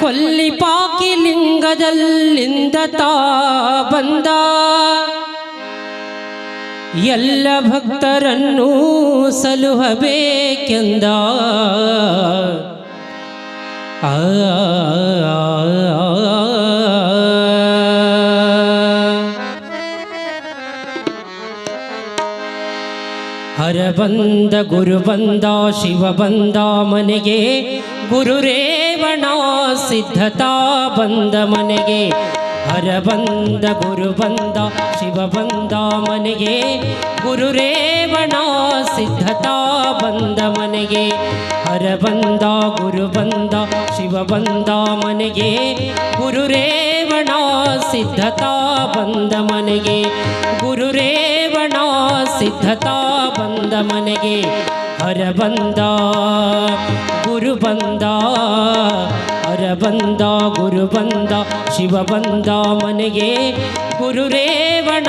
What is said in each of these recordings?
ಕೊಲ್ಲಿಪಾಕಿ ಲಿಂಗದಲ್ಲಿಂದ ತಾ ಬಂದ. ಎಲ್ಲ ಭಕ್ತರನ್ನು ಸಲುಹಬೇಕೆಂದ. ಆ. ಹರ ಬಂದ ಗುರು ಬಂದ, ಶಿವ ಬಂದ ಮನೆಗೆ ಗುರು ರೇವಣ ಸಿದ್ಧತಾ ಬಂದ ಮನೆಗೆ. ಹರ ಬಂದ ಗುರು ಬಂದ, ಶಿವ ಬಂದ ಮನೆಗೆ ಗುರು ರೇವಣ ಸಿದ್ಧತಾ ಬಂದ ಮನೆಗೆ. ಹರ ಬಂದ ಗುರು ಬಂದ, ಶಿವ ಬಂದ ಮನೆಗೆ ಗುರು ರೇವಣ ಸಿದ್ಧತಾ ಬಂದ ಮನೆಗೆ. ಗುರು ರೇವಣ ಸಿದ್ಧತಾ ಮನೆಗೆ ಹರ ಬಂದ, ಗುರು ಬಂದ, ಹರ ಬಂದ, ಗುರು ಬಂದ, ಶಿವ ಬಂದ ಮನೆಗೆ ಗುರು ರೇವಣ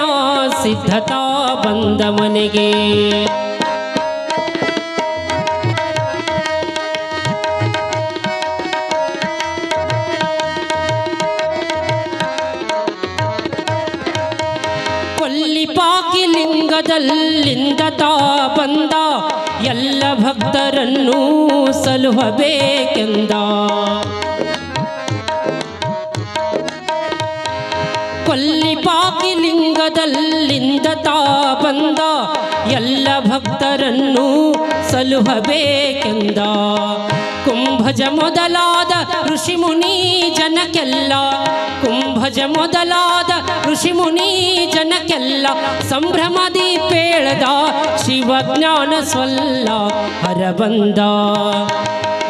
ಸಿದ್ಧತಾ ಬಂದ ಮನೆಗೆ. ಲಿಂಗದಲ್ಲಿಂದ ತಾ ಬಂದ ಎಲ್ಲ ಭಕ್ತರನ್ನು ಸಲುಹಬೇಕೆಂದ. ಕೊಲ್ಲಿಪಾಕಿ ಲಿಂಗದಲ್ಲಿಂದ ತಾ ಬಂದ ಎಲ್ಲ ಭಕ್ತರನ್ನು ಸಲುಹಬೇಕೆಂದ. ಕುಂಭಜ ಮೊದಲಾದ ಋಷಿ ಮುನಿ ಜನಕ್ಕೆಲ್ಲ ಕುಂಭಜ ಮೊದಲಾದ ಋಷಿ ಮುನಿ ಜನಕ್ಕೆಲ್ಲ ಸಂಭ್ರಮದಿ ಪೇಳದ ಶಿವಜ್ಞಾನ ಸ್ವಲ್ಲ ಹರ ಬಂದ,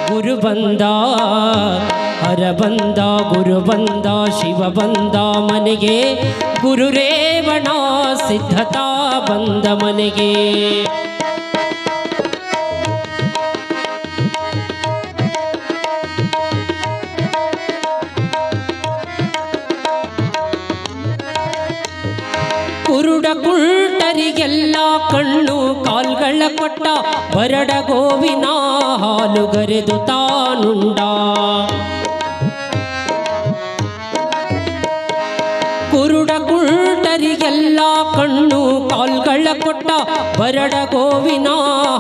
ಗುರು ಬಂದ, ಹರ ಬಂದ, ಗುರು ಬಂದ, ಶಿವ ಬಂದ ಮನೆಗೆ ಗುರು ರೇವಣ ಸಿದ್ಧತಾ ಬಂದ ಮನೆಗೆ. ಕುರುಡ ಕುಳ್ಟರಿಗೆಲ್ಲ ಕಣ್ಣು ಕಾಲ್ಗಳ ಕೊಟ್ಟ ಬರಡ ಗೋವಿನ ಹಾಲು ಗರೆದು ತಾನುಂಡ. ಕುರುಡ ಕುಳ್ಟರಿಗೆಲ್ಲ ಕಣ್ಣು ಕಾಲ್ಗಳ ಕೊಟ್ಟ ಬರಡ ಗೋವಿನ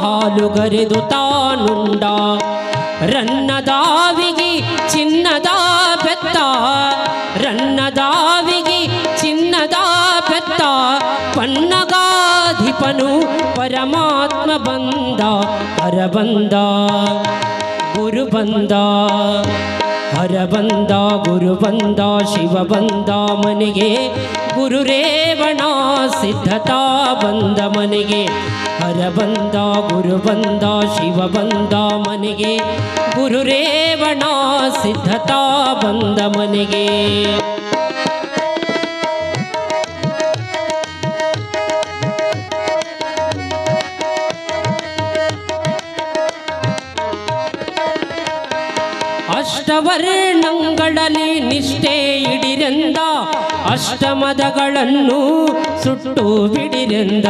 ಹಾಲು ಗರೆದು ತಾನುಂಡ. ರನ್ನದಾವಿಗೆ ಚಿನ್ನದ ಬೆತ್ತ ರನ್ನದಾವಿಗೆ ಚಿನ್ನದ ಬೆತ್ತ ಪನ್ನಗಾಧಿಪನು ಪರಮಾತ್ಮ ಬಂದ, ಹರ ಬಂದ, ಗುರು ಬಂದ, ಹರ ಬಂದ, ಗುರು ಬಂದ, ಶಿವ ಬಂದ ಮನೆಗೆ, ಗುರು ರೇವಣ ಸಿದ್ಧತಾ ಬಂದ ಮನೆಗೆ, ಹರ ಬಂದ, ಗುರು ಬಂದ, ಶಿವ ಬಂದ ಮನೆಗೆ, ಗುರು ರೇವಣ ಸಿದ್ಧತಾ ಬಂದ ಮನೆಗೆ. ಅಷ್ಟವರ್ಣಗಳಲ್ಲಿ ನಿಷ್ಠೆ ಇಡಿರೆಂದ ಅಷ್ಟಮದಗಳನ್ನು ಸುಟ್ಟು ಬಿಡಿರೆಂದ.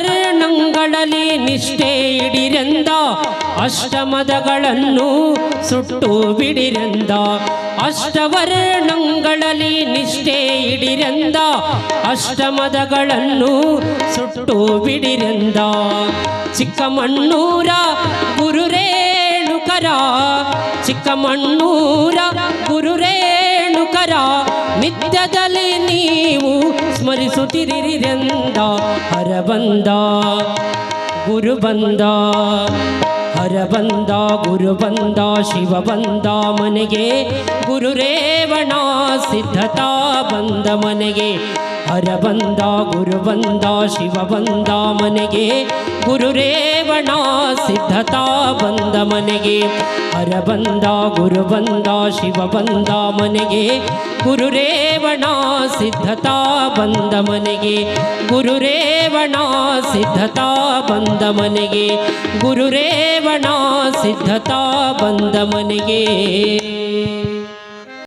ಅಷ್ಟವರ್ಣಗಳಲ್ಲಿ ನಿಷ್ಠೆ ಇಡಿರೆಂದ ಅಷ್ಟಮದಗಳನ್ನು ಸುಟ್ಟು ಬಿಡಿರಂದ. ಅಷ್ಟವರ್ಣಗಳಲ್ಲಿ ನಿಷ್ಠೆ ಇಡಿರೆಂದ ಅಷ್ಟಮದಗಳನ್ನು ಸುಟ್ಟು ಬಿಡಿರಂದ. ಚಿಕ್ಕಮಣ್ಣೂರ ರೇಣುಕರ ಚಿಕ್ಕಮಣ್ಣೂರ ಗುರು ರೇಣುಕರ ನಿತ್ಯದಲ್ಲಿ ನೀವು ಸ್ಮರಿಸುತ್ತಿರಿರೆಂದ ಹರ ಬಂದ ಗುರು ಬಂದ ಹರ ಬಂದ ಗುರು ಬಂದ ಶಿವ ಬಂದ ಮನೆಗೆ ಗುರುರೇವಣ, ಸಿದ್ಧತಾ ಬಂದ ಮನೆಗೆ ಹರ ಬಂದ, ಗುರು ಬಂದ, ಶಿವ ಬಂದ ಮನೆಗೆ. ಗುರುರೇವಣ ಸಿದ್ಧತಾ ಬಂದ ಮನೆಗೆ. ಹರ ಬಂದ, ಗುರು ಬಂದ, ಶಿವ ಬಂದ ಮನೆಗೆ. ಗುರುರೇವಣ ಸಿದ್ಧತಾ ಬಂದ ಮನೆಗೆ. ಗುರುರೇವಣ ಸಿದ್ಧತಾ ಬಂದ ಮನೆಗೆ. ಗುರುರೇವಣ ಸಿದ್ಧತಾ ಬಂದ ಮನೆಗೆ.